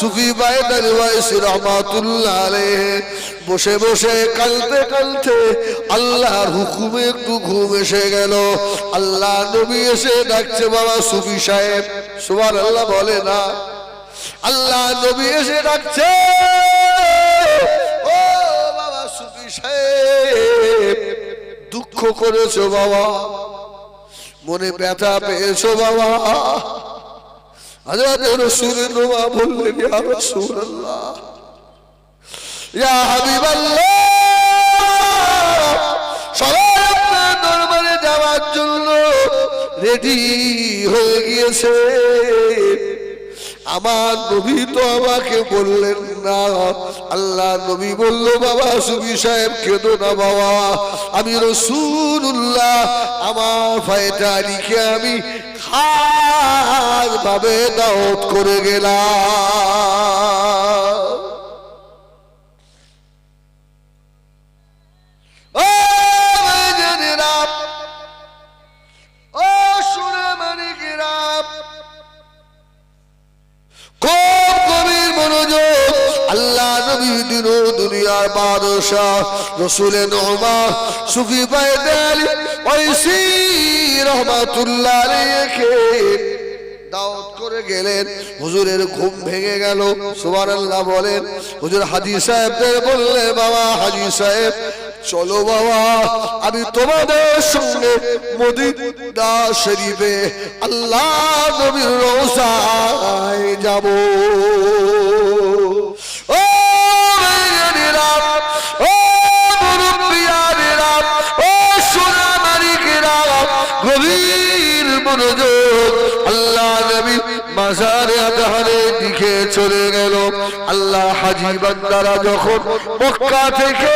সুফি রহমাতুল্লাহ বসে বসে কালতে কালতে আল্লাহর হুকুমে একটু ঘুম এসে গেল। আল্লাহ নবী এসে ডাকছে, বাবা সুফি সাহেব সুবার আল্লাহ বলে না। আল্লাহ নবী এসে ডাকছে, ও বাবা সুফি সাহেব, দুঃখ করেছ বাবা। মনে ব্যথা পেয়েছ বাবা? হযরত রাসূলের নোয়া বললেন, ইয়া রাসূলুল্লাহ, ইয়া হাবিবাল্লাহ, সবাই দরবারে যাওয়ার জন্য রেডি হয়ে গিয়েছে। আমার নবী তো আমাকে বললেন না। আল্লাহ নবী বলল, বাবা সুবি সাহেব, কেঁদো না বাবা। আমি রসুল্লাহ আমার ফায়টা লিখে আমি খাস ভাবে দাওত করে গেলাম। দিন দুনিয়ার বাদশাহ, রসুলে সুফি ঐসি রহমাতুল্লাহ গেলেন, হুজুরের ঘুম ভেঙে গেল, সুবহানাল্লাহ বলেন, হুজুর হাজি সাহেবদের বললেন, বাবা হাজি সাহেব, চলো বাবা, আমি তোমাদের সঙ্গে মদিনা শরীফে আল্লাহ নবীর যাব। চলে গেল। আল্লাহ হাজি বান্দারা যখন মক্কা থেকে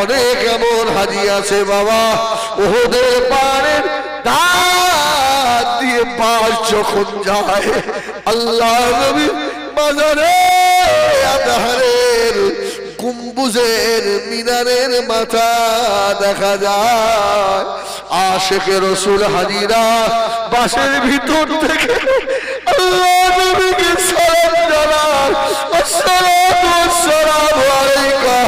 অনেক এমন হাজি আছে বাবা, ওদের দাঁত দিয়ে পাশ যখন যায়, আল্লাহ আধারের কুম্বুজের মিনারের মাথা দেখা যায়। আশেকে রসুল হাজিরা বাসের ভিতর থেকে আল্লাহ নবীকে সালাম জানায় আসসালাতু ওয়াসসালামু আলাইকা,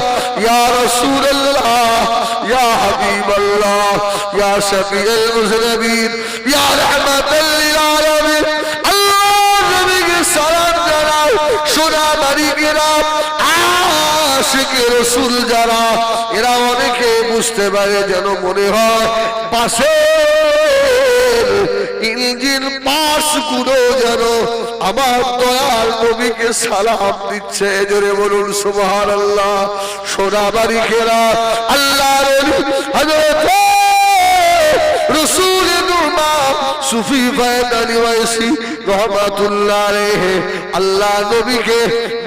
ইয়া রাসূলুল্লাহ, ইয়া হাবিবাল্লাহ, ইয়া শফিউল মুজনিবিন, ইয়া রাহমাতাল লিল আলামিন। আল্লাহ নবীকে সালাম জানায় সোনা মারিকেরা আশিকে রসুল যারা, এরা অনেকে বুঝতে পারে যেন মনে হয় পাশে ইঞ্জিন পাশগুলো যেন আমার দয়াল নবীকে সালাম দিচ্ছে। জোরে বলুন সুবহান আল্লাহ সোনা বাড়িকেরা আল্লাহ রসুল সুফি ফায়দানি ওয়াইসি রহমাতুল্লাহ আলাইহি। আল্লাহ নবীকে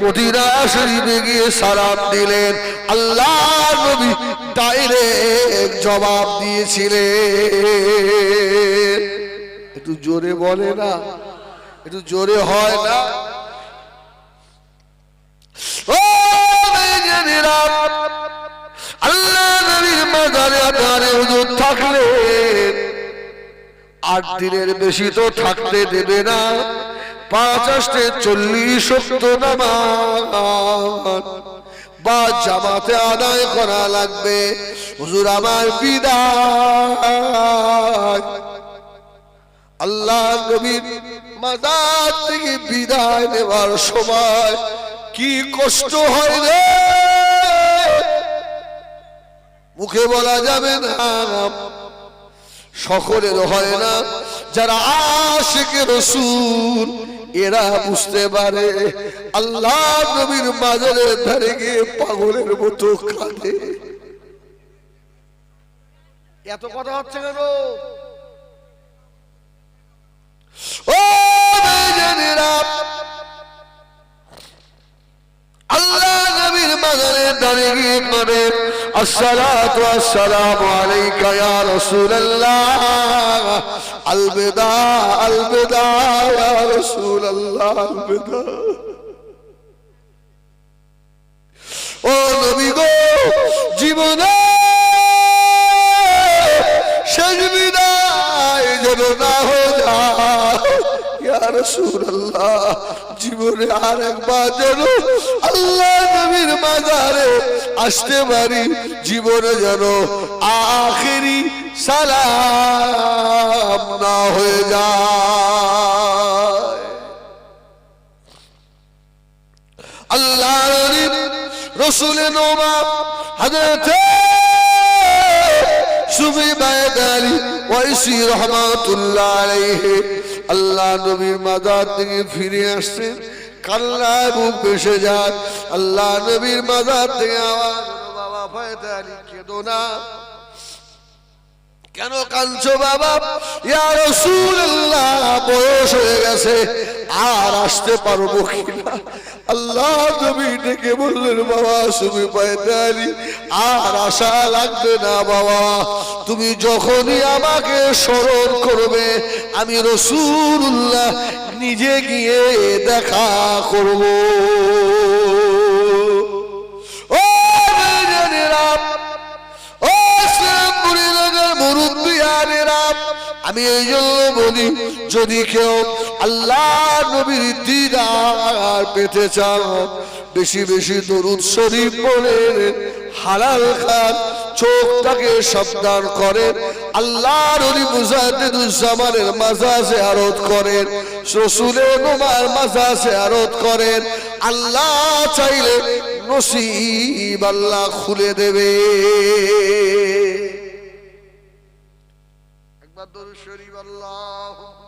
মদিনা শরীফে গিয়ে সালাম দিলেন। আল্লাহ নবী ডাইরেক্ট জবাব দিয়েছিলেন। একটু জোরে বলে না। একটু জোরে হয় না। ও আল্লাহ নবীর মাজারে আধারে হুজুর থাকলেন। আট দিনের বেশি তো থাকতে দেবে না। পাঁচ আষ্টে চল্লিশ নামাজ। বা জামাতে আদায় করা লাগবে। হুজুর আমার বিদায়। আল্লাহ নবীর মাজার থেকে বিদায় নেওয়ার সময় কি কষ্ট হয় রে? মুখে বলা যাবে না। সকলের হয় না। যারা আশেকে রসুল এরা বুঝতে পারে আল্লাহ নবীর মাজারের ধারে গিয়ে পাগলের মতো কাঁদে। এত কথা হচ্ছে কেন? ও আল্লাহ নবীর মাজারের ধারে গিয়ে কাঁদে। الصلاة والسلام عليك يا رسول الله البداء البداء يا رسول الله البداء ও নবী গো জীবনে জীবনে আর একবার যেন আল্লাহ নবীর মাজারে আসতে পারি, জীবনে যেন আখেরি সালাম না হয়ে যায়। আল্লাহ রসুলের নোমা হাজরতে সুবি ওয়াইসি রহমাতুল্লাহ আলাইহি আল্লাহ নবীর মাজার থেকে ফিরে আসছেন কাল্লা বুক ভেসে যায়। আল্লাহ নবীর মাজার থেকে আওয়াজ বাবা বাবা আলী, কেঁদো না। কেন কাঁদছো বাবা? ইয়া রাসূলুল্লাহ, বয়স হয়ে গেছে। আর আসতে পারব কিনা? আল্লাহ নবী ডেকে বললেন, বাবা সুবি পয়তালি, আর আশা লাগবে না, বাবা। তুমি যখনই আমাকে স্মরণ করবে, আমি রসুল্লাহ নিজে গিয়ে দেখা করব। ও আমি এই জন্য বলি, যদি কেউ আল্লাহ নবীর দিদার পেতে চান। বেশি বেশি দরুদ শরীফ পড়েন হালাল খান, চোখটাকে সাবধান করেন আল্লাহ নবী মুজাহিদুজ্জামানের মাজাজে আরত করেন, রসুলের নোমার মাজাজে আরত করেন। আল্লাহ চাইলে নসিব আল্লাহ খুলে দেবে। একবার দরুদ শরীফ আল্লাহুম্মা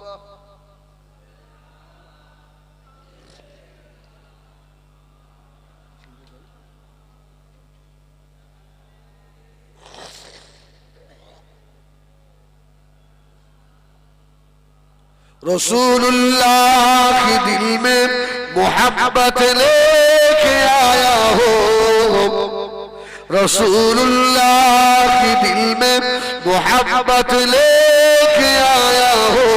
रसूलुल्लाह की दिल में मोहब्बत लेके आया हो रसूलुल्लाह की दिल में मोहब्बत लेके आया हो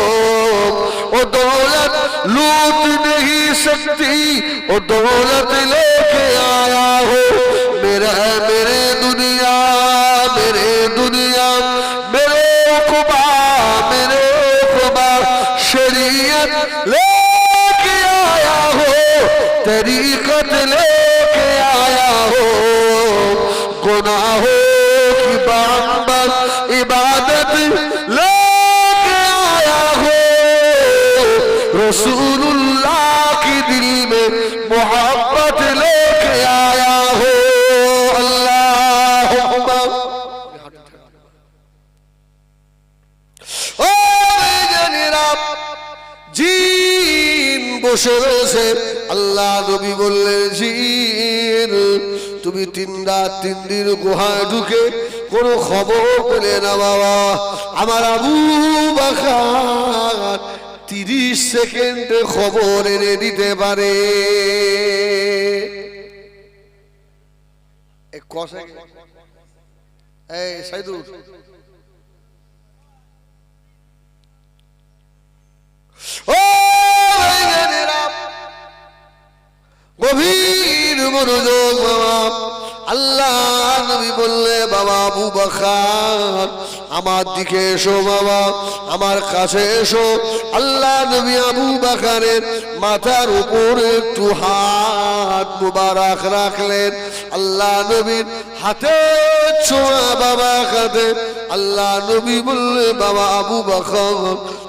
वो दौलत लूट नहीं सकती वो दौलत लेके आया हो मेरा मेरे दुनिया तरीकत लेके आया हो गुनाहों की बाम्बर इबादत लेके आया हो रसूलुल्लाह বসে রয়েছে। আল্লাহ নবী বললেন জিন তুমি তিন রাত তিন দিন গুহায় ঢুকে কোনো খবর পেলে না বাবা। আমার আবু বাখার তিরিশ সেকেন্ডে খবর এনে দিতে পারে। ও ভাইজানেরা, গভীর মনোযোগ বাবা আল্লাহ নবী বললে বাবা আবু বখার আমার দিকে এসো বাবা, আমার কাছে এসো। আল্লাহ নবী আবু বাকারের মাথার উপর একটু হাত মুবারক রাখলেন। আল্লাহ নবীর হাতে ছোঁয়া বাবা খাতে আল্লাহ নবী বললে, বাবা আবু বাকর,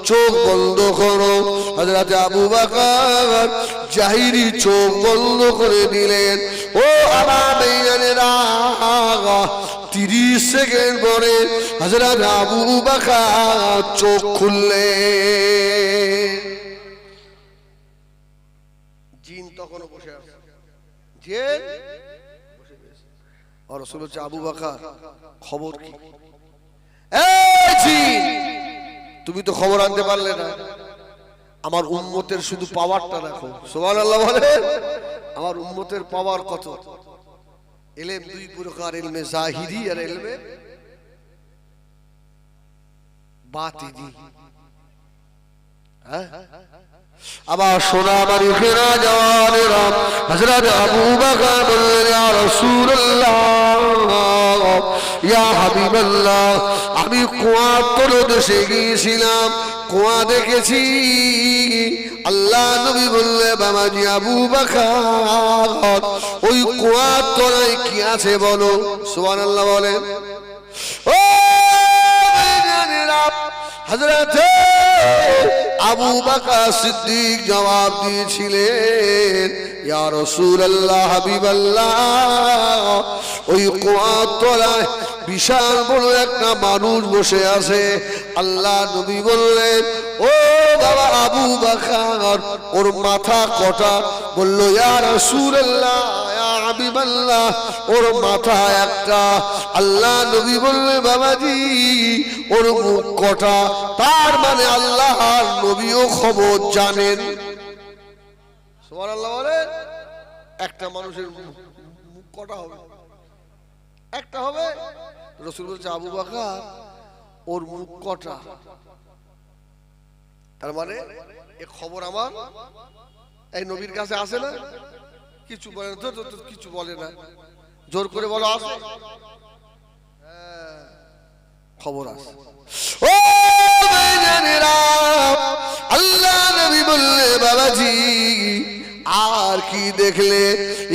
চোখ বন্ধ করো। হজরত আবু বাকর জাহিরি চোখ বন্ধ করে দিলেন। ও আমার তিরিশ সেকেন্ড পরে হজরত আবু বাকর চোখ খুললেন জিন তখনও বসে আছে। যে রসুল হচ্ছে আবু বাকর, খবর কি? তুমি তো খবর আনতে পারলে না। আমার উম্মতের শুধু পাওয়ারটা দেখো। সোমান আল্লাহ বলে আমার উম্মতের পাওয়ার কত? এলেম দুই প্রকার এলমে জাহিরি আর এলমে। বাতিনি হ্যাঁ? আবার সোনা আমার ফেরা জওয়ানেরা হজরত আবু বকর বললেন, ইয়া রাসূলুল্লাহ। ইয়া হাবিবাল্লাহ, আমি কুয়া তোর দেশে গিয়েছিলাম, কুয়া দেখেছি। আল্লাহ নবী বললে বাবাজি আবু বকর, ওই কুয়া তোরাই কি আছে বলো? সুবহানাল্লাহ বলেন। ও হযরত আবু বাকা সিদ্দিক জবাব দিয়েছিলেন, ইয়া রাসূলুল্লাহ, হাবিবাল্লাহ। ওই বিশাল বড় একটা মানুষ বসে আছে। আল্লাহ নবী বললেন, ও বাবা আবু বকর, ওর মাথা কটা? বলল, ইয়া রাসূলুল্লাহ হাবিবাল্লাহ, ওর মাথা একটা। আল্লাহ নবী বললে বাবাজি, ওর মুখ কটা? তার মানে আল্লাহ খবর জানেন। একটা মানুষের মুখ কটা হবে? একটা হবে রসুল বলছে আবু বাকা ওর মুখ কটা? তার মানে এ খবর আমার? এই নবীর কাছে আসে না? কিছু বলে না কিছু বলে না। জোর করে বলো আসে হ্যাঁ, খবর আসে ও বেজানেরা, আল্লাহ নবী বললে বাবাজি আর কি দেখলে?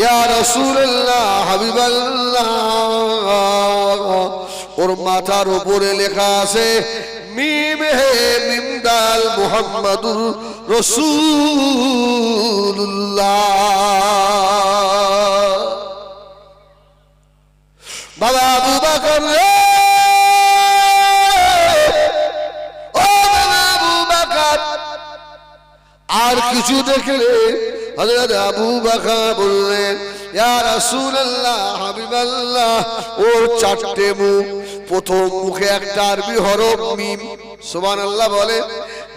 ইয়া রাসূলুল্লাহ হাবিবাল্লাহ। ওর মাথার উপরে লেখা আছে মিম হে মিম দাল বাবা বকর আর কিছু দেখলে হযরত আবু বকর বললেন ওর চারটে মুখ, প্রথম মুখে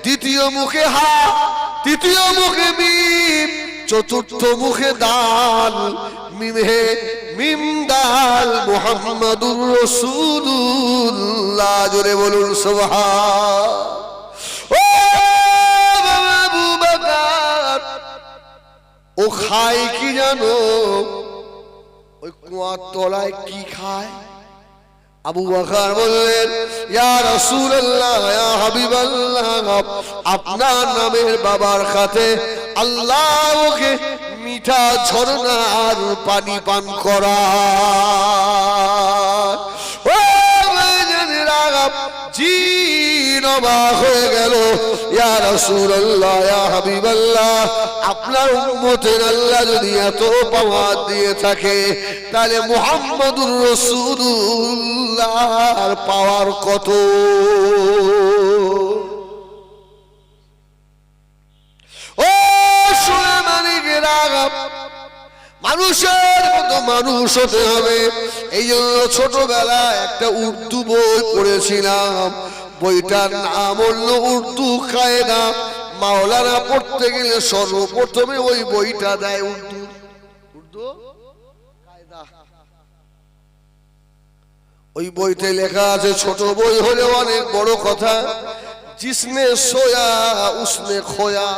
দ্বিতীয় মুখে হা, তৃতীয় মুখে চতুর্থ মুখে দাল জোরে বলুন, সুবহান। ও খায় কি জানো? ওই কুয়ার তলায় কি খায়? আবু বকর বললেন, ইয়া রাসূলুল্লাহ, ইয়া হাবিবাল্লাহ, আপনার নামের বাবার খাতে আল্লাহ ওকে মিঠা ঝর্ণার পানি পান করা। আপনার আল্লাহ যদি এত পাওয়ার দিয়ে থাকে, তাহলে মুহাম্মদুর পাওয়ার কত? মানুষের মতো মানুষ হতে হবে। এই জন্য ছোটবেলায় একটা উর্দু বই পড়েছিলাম। বইটার নাম হলো উর্দু কায়দা। মাওলানা পড়তে গেলে সর্বপ্রথমে ওই বইটা দেয় উর্দু। উর্দু ওই বইতে লেখা আছে, ছোট বই হলে অনেক বড় কথা। জিসনে সোয়া, উসনে খোয়া।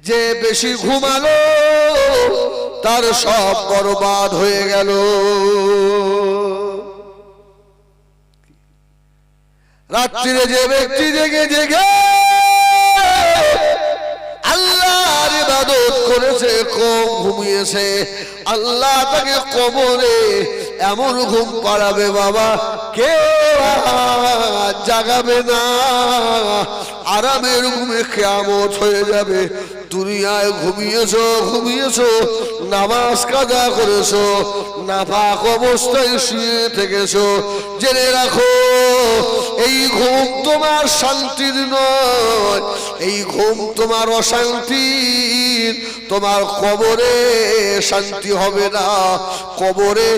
যে বেশি ঘুমালো, তার সব বরবাদ হয়ে গেল। রাত্রিরে যে ব্যক্তি জেগে জেগে আল্লাহর ইবাদত করেছে কম ঘুমিয়েছে। আল্লাহ তাকে কবরে এমন ঘুম পাড়াবে বাবা কে জাগাবে না। আরামের ঘুমে কেমত হয়ে যাবে। দুনিয়ায় ঘুমিয়েছো ঘুমিয়েছো, নামাজ কাজা করেছ, নাফাক অবস্থায় শুয়ে থেকেছো। জেনে রাখো, এই ঘুম তোমার শান্তির নয়। এই ঘুম তোমার অশান্তির, তোমার কবরে শান্তি হবে না। কবরে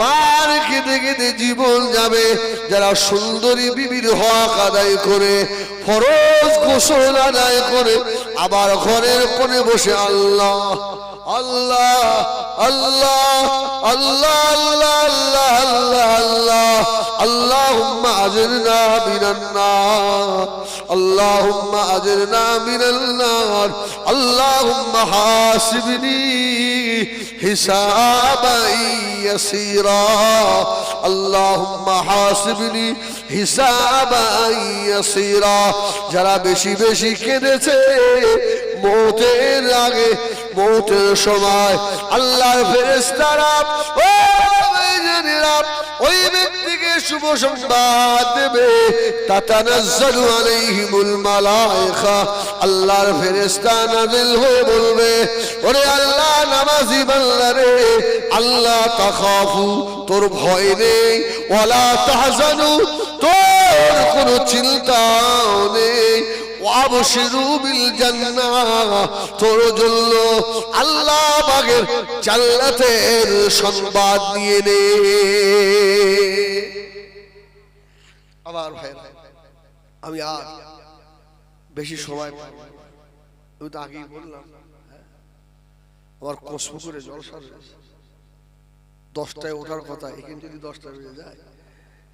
মার কেঁদে কেঁদে জীবন যাবে। যারা সুন্দরী বিবির হক আদায় করে ফরজ গোসল আদায় করে আবার ঘরের কোণে বসে আল্লাহ আল্লাহ আল্লাহ আল্লাহ আল্লাহ আল্লাহ আল্লাহ আল্লাহ, আল্লাহুম্মা আজরনা না নার اللهم أجرنا من النار اللهم حاسبني حسابا يسيرا اللهم حاسبني হিসাবা ইয়াসিরা যারা বেশি বেশি কেঁদেছে মৌতের আগে মৌতের সময় আল্লাহর ফেরেশতারা ও বেজনেরা ওই ব্যক্তিকে শুভ সংবাদ দেবে। তাতানাজ্জালু আলাইহিমুল মালায়েকা। আল্লাহর ফেরেশতা নাযিল হয়ে বলবে, ওরে আল্লাহ, নামাজি বান্দারে আল্লাহ তাখাফু, তোর ভয় নেই, ওয়ালা তাহজানু, তোর কোনো চিন্তাও নেই। তোর জন্য আল্লাহ বাগের জান্নাতের সংবাদ নিয়ে নে। আমার ভাই আমি আর বেশি সময় না। আমি তো আগেই বললাম হ্যাঁ? আমার কসমপুরে জলসা রয়েছে দশটায় ওঠার কথা, এখানে যদি দশটা বেজে যায়,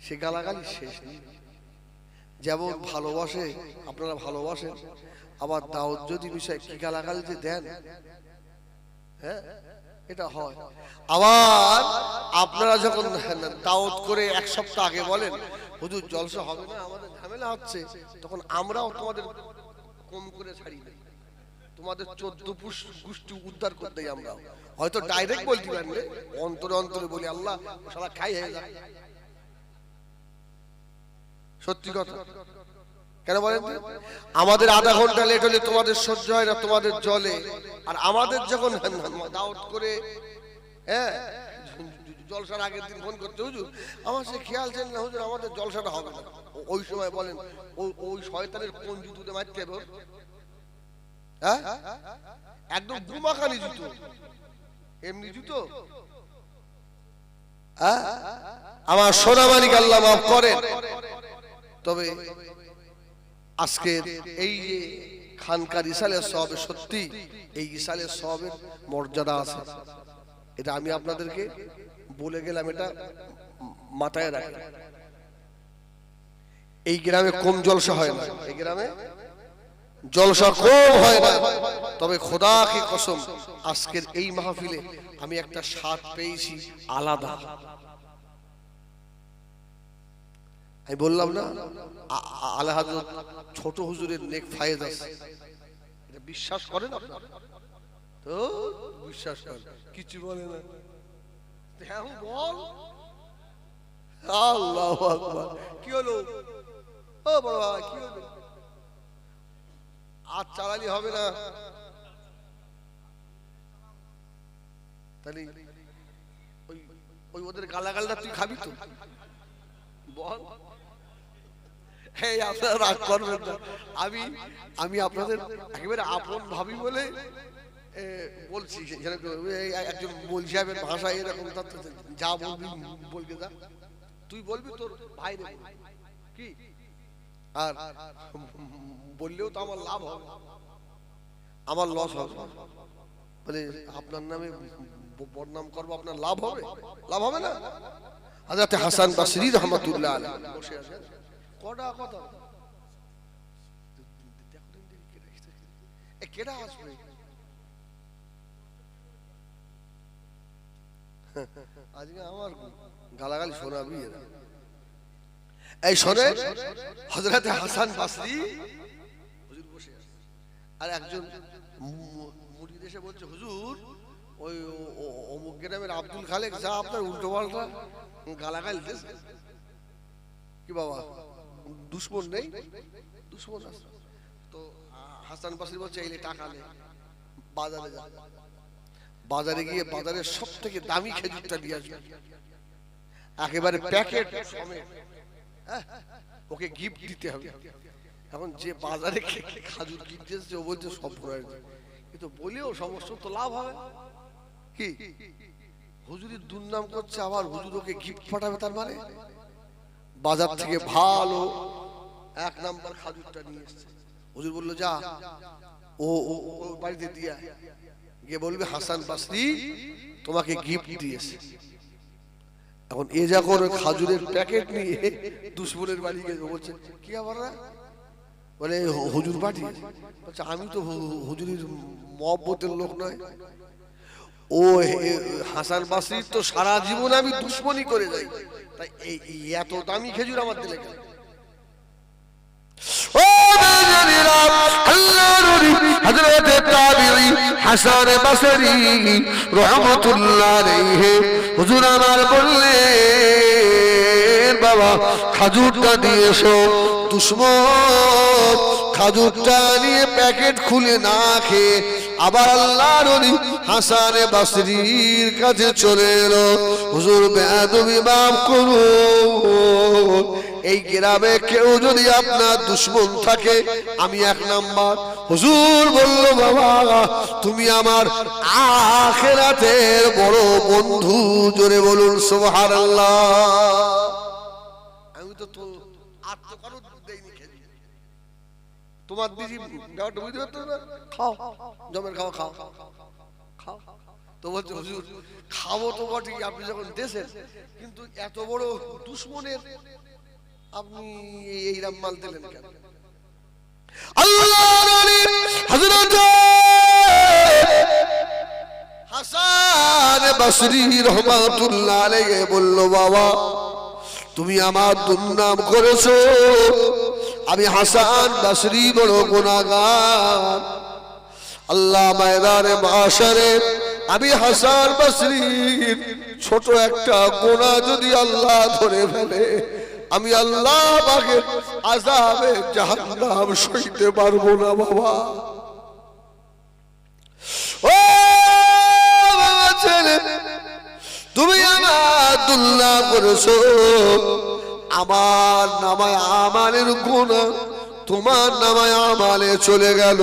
সে গালাগালি শেষ নেই। যেমন ভালোবাসে, আপনারা ভালোবাসেন। আবার দাওয়াত যদি বিষয় কি গালাগালি যে দেন? হ্যাঁ? এটা হয়। আবার আপনারা যখন দাওয়াত করে এক সপ্তাহ আগে বলেন হুজুর, জলসা হবে না, আমাদের ঝামেলা হচ্ছে। তখন আমরাও তোমাদের কম করে ছাড়ি না তোমাদের চোদ্দ গোষ্ঠী উদ্ধার করতে আমরা হয়তো ডাইরেক্ট বলতে পারবে অন্তরে অন্তরে বলি, আল্লাহ সারা খাই হয়ে যায় সত্যি কথা। কেন বলেন আমাদের আধা ঘণ্টা লেট হলে তোমাদের সহ্য হয় না, তোমাদের জলে। আর আমাদের যখন দাওয়াত করে হ্যাঁ জলসার আগের দিন ফোন করতে হুজুর, আমার সে খেয়াল ছিল না, হুজুর, আমাদের জলসাটা হবে না। ওই সময় বলেন, ও- ওই শয়তানের কোন জুতুতে মারতে হবে হ্যাঁ? একদম গুমাখানি জুতো। এমনি জুতো? হ্যাঁ? আমার সোনা মানিক আল্লাহ মাফ করেন। তবে আজকে এই যে খানকার ইসালের সবে সত্যি, এই ইসালের সবের মর্যাদা আছে। এটা আমি আপনাদেরকে বলে গেলাম এটা, মাথায় রাখেন এই গ্রামে কম জলসা হয় না। এই গ্রামে জলসা কম হয় না। তবে খোদা কি কসম, আজকের এই মাহফিলে আমি একটা স্বাদ পেয়েছি আলাদা। আমি বললাম না, আ- আ- আলা হাজরত ছোট হুজুরের নেক ফায়েজ আছে। এটা বিশ্বাস করেন তো, বিশ্বাস করেন। কিছু বলে না। হ্যাঁ আর চালালি হবে না. তাহলে ওই ওদের গালাগালটা তুই খাবি তো? বল। না। আমি আমি আপনাদের একেবারে আপন ভাবি বলে বলছি একজন বল সাহেবের ভাষা এরকম যা বলবি, বলবে যা তুই বলবি, তোর বলবি। কি? আর বললেও তো আমার লাভ হবে। আমার লস হবে। মানে আপনার নামে বদনাম করব, আপনার লাভ হবে? লাভ হবে না? হাজরাতে হাসান বাসরি রহমতুল্লাহ আলাইহি বসে আছেন। কটা কথা? কেডা আসবে? আজকে আমার গালাগালি শোনাবি এই শোনে হজরতে হাসান বাসরি আর একজন মু- মুরিদ এসে বলছে, হুজুর, ওই অমুক গ্রামের আব্দুল খালেক যা আপনার উল্টো পাল্টা গালাগাল দিতেছে কি বাবা, দুশ্মন নেই? দুশ্মন তো হাসান বাসির বলছে, এই টাকা নেই বাজারে যা। বাজারে গিয়ে বাজারের সব থেকে দামি খেজুরটা নিয়ে আসবে। একেবারে প্যাকেট ওকে গিফট দিতে হবে। এখন যে বাজারে খাজুর কিনতে এসেছে, ও বলছে, সব কিন্তু বলেও সমস্যা তো লাভ হবে। কি? হুজুরির দুর্নাম করছে, আবার হুজুর ওকে গিফট পাঠাবে তার মানে? বাজার থেকে ভালো এক নাম্বার খাজুরটা নিয়ে এসছে। হুজুর বলল, যা। ও বাড়িতে দিয়ে। গিয়ে বলবে, হাসান বাসরি তোমাকে গিফট দিয়েছে। এখন এ যখন ওই খাজুরের প্যাকেট নিয়ে দুশ্মনের বাড়ি গিয়ে বলছে, কি আবার? বলে হুজুর পাঠিয়ে বলছে, আমি তো হুজুরির মহব্বতের লোক নয়। ও হাসান বাসরির তো সারা জীবন আমি দুশ্মনী করে যাই। তাই এত দামি খেজুর আমার দিলে ওলি, হযরতে তাবিঈ হাসান বাসরি রহমাতুল্লাহ আলাইহি হুজুর আমার বললেন বাবা খাজুরটা দিয়ে এসো। দুশ্মন খাজুরটা নিয়ে প্যাকেট খুলে না খেয়ে আবার আল্লাহর ওলি হাসান বাসরির কাছে চলে এলো। হুজুর বেয়াদবি মাফ করুন। এই গ্রামে কেউ যদি আপনার দুশ্মন থাকে, আমি এক নাম্বার। হুজুর বলল, বাবা, তুমি আমার আখেরাতের বড় বন্ধু। জোরে বলুন, সুবহানাল্লাহ। আমি তো। তোমার দিদি খাও, জমের খাও। খাও। তো বলছে, হুজুর, খাব তো আপনি যখন দেশের, কিন্তু এত বড় দুশ্মনের আপনি মাল দিলেন কেন? বসরি বাবা, তুমি আমার দুর্নাম করেছ। আমি হাসান বাসরি বড় গুনাহগার। আল্লাহ ময়দানে মাসারে আমি হাসান বসরির ছোট একটা গোনা যদি আল্লাহ ধরে ফেলে আমি আল্লাহ পাকে আজাবে জাহান্নাম সইতে পারব না, বাবা। ও বাবা ছেলে, তুমি আমার দুল্লা করেছ। আমার নামায় আমালের গুণা তোমার নামায় আমালে চলে গেল,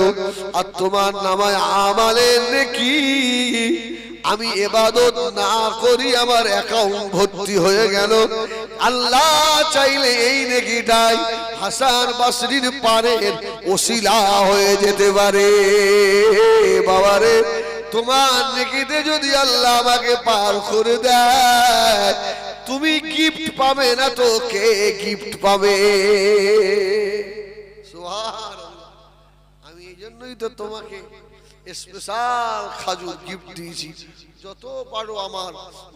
আর তোমার নামায় আমালের নাকি? আমি এবাদত না করি, আমার অ্যাকাউন্ট ভর্তি হয়ে গেল। আল্লাহ চাইলে এই নেকিটাই হাসান বাসরির পারের ওসিলা হয়ে যেতে পারে বাবারে, তোমার নেকিতে যদি আল্লাহ আমাকে পার করে দেয়, তুমি গিফট পাবে না তো কে গিফট পাবে সুবহানাল্লাহ। আমি এই জন্যই তো তোমাকে স্পেশাল খাজুর গিফট দিয়েছি। যত পারো আমার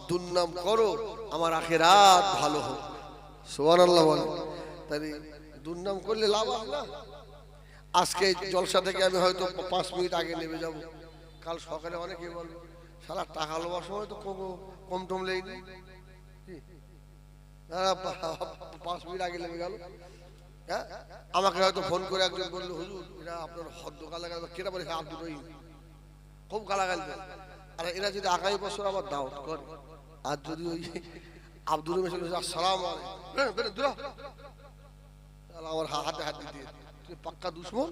দুর্নাম করো, আমার আখেরাত ভালো হোক। সোহান আল্লাহ বলে। তাই দুর্নাম করলে লাভ না। আজকে জলসা থেকে আমি হয়তো পাঁচ মিনিট আগে নেমে যাব। কাল সকালে অনেকে বলবে সারা টাকা লোবার সময় তো কম- টম কি? পাঁচ মিনিট আগে নেমে গেল। হ্যাঁ? আমাকে হয়তো ফোন করে একজন বলল, হুজুর, এরা আপনার হদ্দ গালাগাল কেটা বলে হ্যাঁ আব্দুল রহিম? খুব গালাগাল। আর এরা যদি আগামী বছর আবার দাওয়াত করে, আর যদি ওই আব্দুল রহিম এসে আসসালাম আমার হাতে হাত দিতে। পাক্কা দুশ্মন?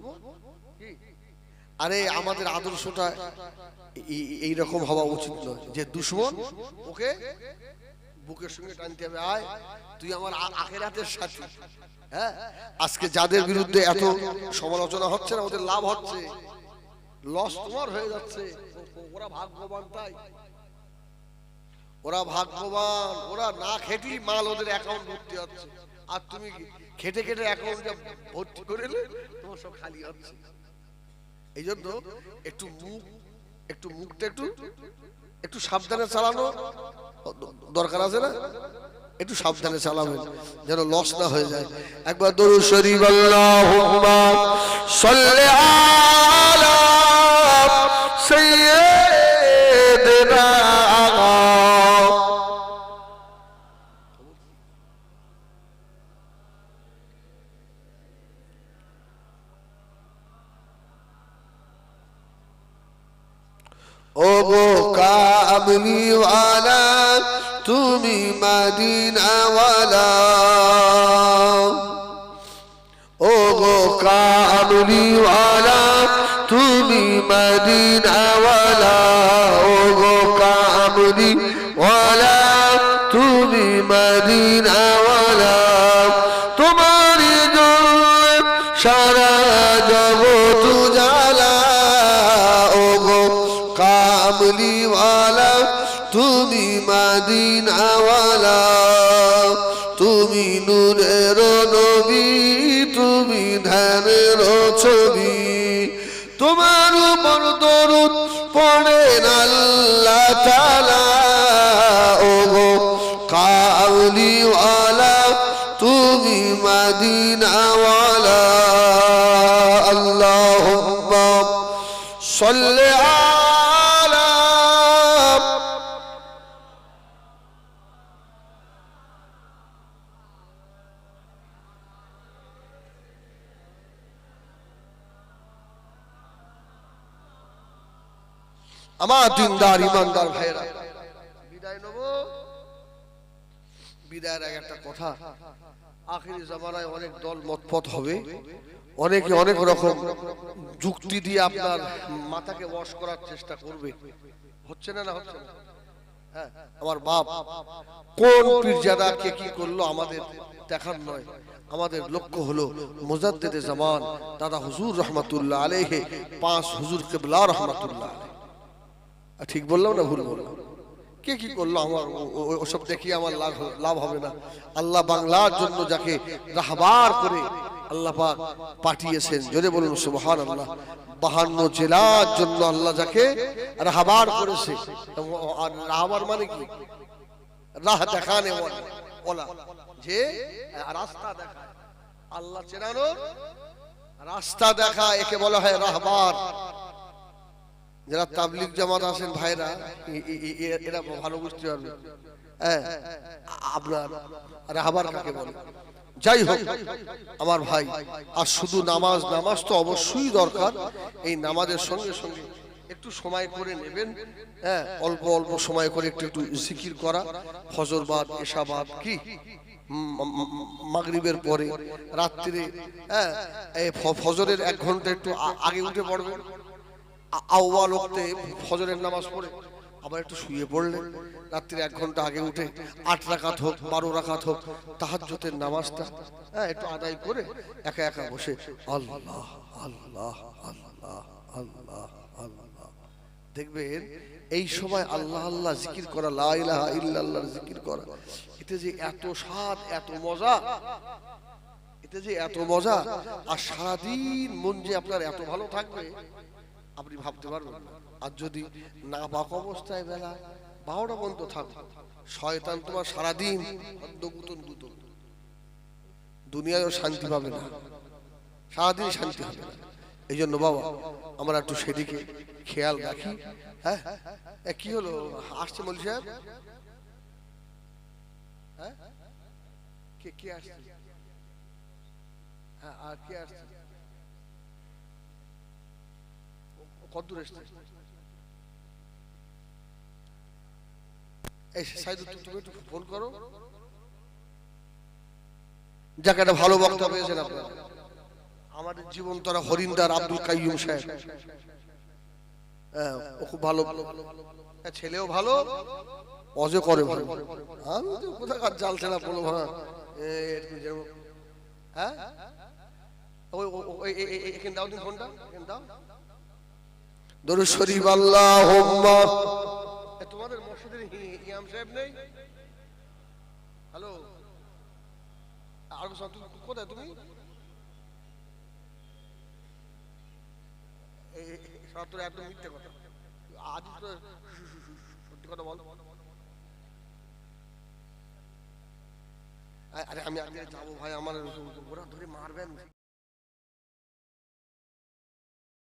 আরে আমাদের আদর্শটা এই- এই হওয়া উচিত নয় যে দুশ্মন ওকে বুকের সঙ্গে টানতে হবে। আয় তুই আমার আখেরাতের সাথী। হ্যাঁ? আজকে যাদের বিরুদ্ধে এত সমালোচনা হচ্ছে না ওদের লাভ হচ্ছে। লস তোমার হয়ে যাচ্ছে। ওরা ভাগ্যবান তাই। ওরা ভাগ্যবান। ওরা না খেটি মাল ওদের অ্যাকাউন্ট ভর্তি হচ্ছে। আর তুমি খেটে খেটে অ্যাকাউন্ট ভর্তি করে নিলে, তোমার সব খালি হচ্ছে। এই জন্য একটু মুখ একটু মুখটা একটু একটু সাবধানে চালানো। দরকার আছে না? একটু সাবধানে চালাবেন, যেন লস না হয়ে যায়। একবার দরু শরীফ ও গো কামলিওয়ালা তুমি মদিনাওয়ালা। ও গো কামলিওয়ালা তুমি মদিনাওয়ালা। ও গো কামলিওয়ালা তুমি মদিনাওয়ালা। তোমার আমার দিনদার ইমানদার ভাইরা বিদায় নেব। বিদায়ের আগে একটা কথা, আখিরি জামানায় অনেক দল মতপথ হবে। অনেকে অনেক রকম যুক্তি দিয়ে আপনার মাথাকে ওয়াশ করার চেষ্টা করবে। হচ্ছে না না হচ্ছে না? হ্যাঁ আমার বাপ কোন পীরজাদা কে কি করল আমাদের দেখার নয়। আমাদের লক্ষ্য হলো মুজাদ্দেদে জামান দাদা হুজুর রহমাতুল্লাহ আলাইহি পাঁচ হুজুর কেবলা রহমাতুল্লাহ আলাইহি। ঠিক বললাম না ভুল বললাম? কে কি করল আমার ওসব দেখি আমার লাভ লাভ হবে না। আল্লাহ বাংলার জন্য যাকে রাহবার করে আল্লাহ পাঠিয়েছেন। যদি বলুন সুবহান আল্লাহ বাহান্ন জেলার জন্য আল্লাহ যাকে রাহাবার করেছে। রাহবার মানে কি? রাহ দেখানে ওলা। যে রাস্তা দেখায়। আল্লাহ চেনানো? রাস্তা দেখা, একে বলা হয় রাহবার। যারা তাবলিগ জামাত আছেন ভাইরা এরা ভালো বুঝতে পারবে। হ্যাঁ আপনার রাহাবার কাকে বলে? যাই হোক, আমার ভাই, আর শুধু নামাজ নামাজ তো অবশ্যই দরকার। এই নামাজের সঙ্গে সঙ্গে একটু সময় করে নেবেন হ্যাঁ অল্প অল্প সময় করে একটু একটু জিকির করা ফজরবাদ এশাবাদ কি? মাগরিবের পরে রাত্রিরে হ্যাঁ ফজরের এক ঘণ্টা একটু আগে উঠে পড়বেন। আ- আউয়াল ফজরের নামাজ পড়ে। আবার একটু শুয়ে পড়লেন রাত্রি এক ঘণ্টা আগে উঠে আট রাকাত হোক, বারো রাকাত হোক তাহাজ্জতের নামাজটা হ্যাঁ একটু আদায় করে একা একা বসে আল্লাহ আল্লাহ আল্লাহ আল্লাহ আল্লাহ দেখবেন, এই সময় আল্লাহ আল্লাহ জিকির করা, লা ইলাহা ইল্লাল্লাহর জিকির করা, এতে যে এত স্বাদ, এত মজা, এতে যে এত মজা, আর সারাদিন মন যে আপনার এত ভালো থাকবে, আপনি ভাবতে পারবেন না। আর যদি না পাক অবস্থায় বেলা, বারোটা পর্যন্ত থাকো। শয়তান তোমার সারাদিন গুতন দুনিয়ায়ও শান্তি পাবে না। সারাদিন শান্তি হবে না। এই জন্য বাবা, আমরা একটু সেদিকে খেয়াল রাখি। হ্যাঁ? কি হলো? আসছে সাহেব? হ্যাঁ? কে কে হ্যাঁ আর কত দূর এসছে? যাকে একটা ভালো বক্তা পেয়েছেন আমাদের জীবন তারা হরিন্দার আব্দুল কাইয়ুম সাহেব। হ্যাঁ খুব ভালো। হ্যাঁ, ছেলেও ভালো। অজে করে ভালো। কোথাকার জাল বলো হ্যাঁ। হ্যাঁ? দাও শরীফ আল্লাহুম্মা। এ, তোমাদের মসজিদের ই- ইমাম সাহেব নেই? হ্যালো? আর কোথায় তুমি? এই- এই- এই সব তোর একদম মিথ্যে কথা। আজ তো সত্যি কথা বল। আরে আমি আগে যাব ভাই আমার ওরা ধরে মারবেন।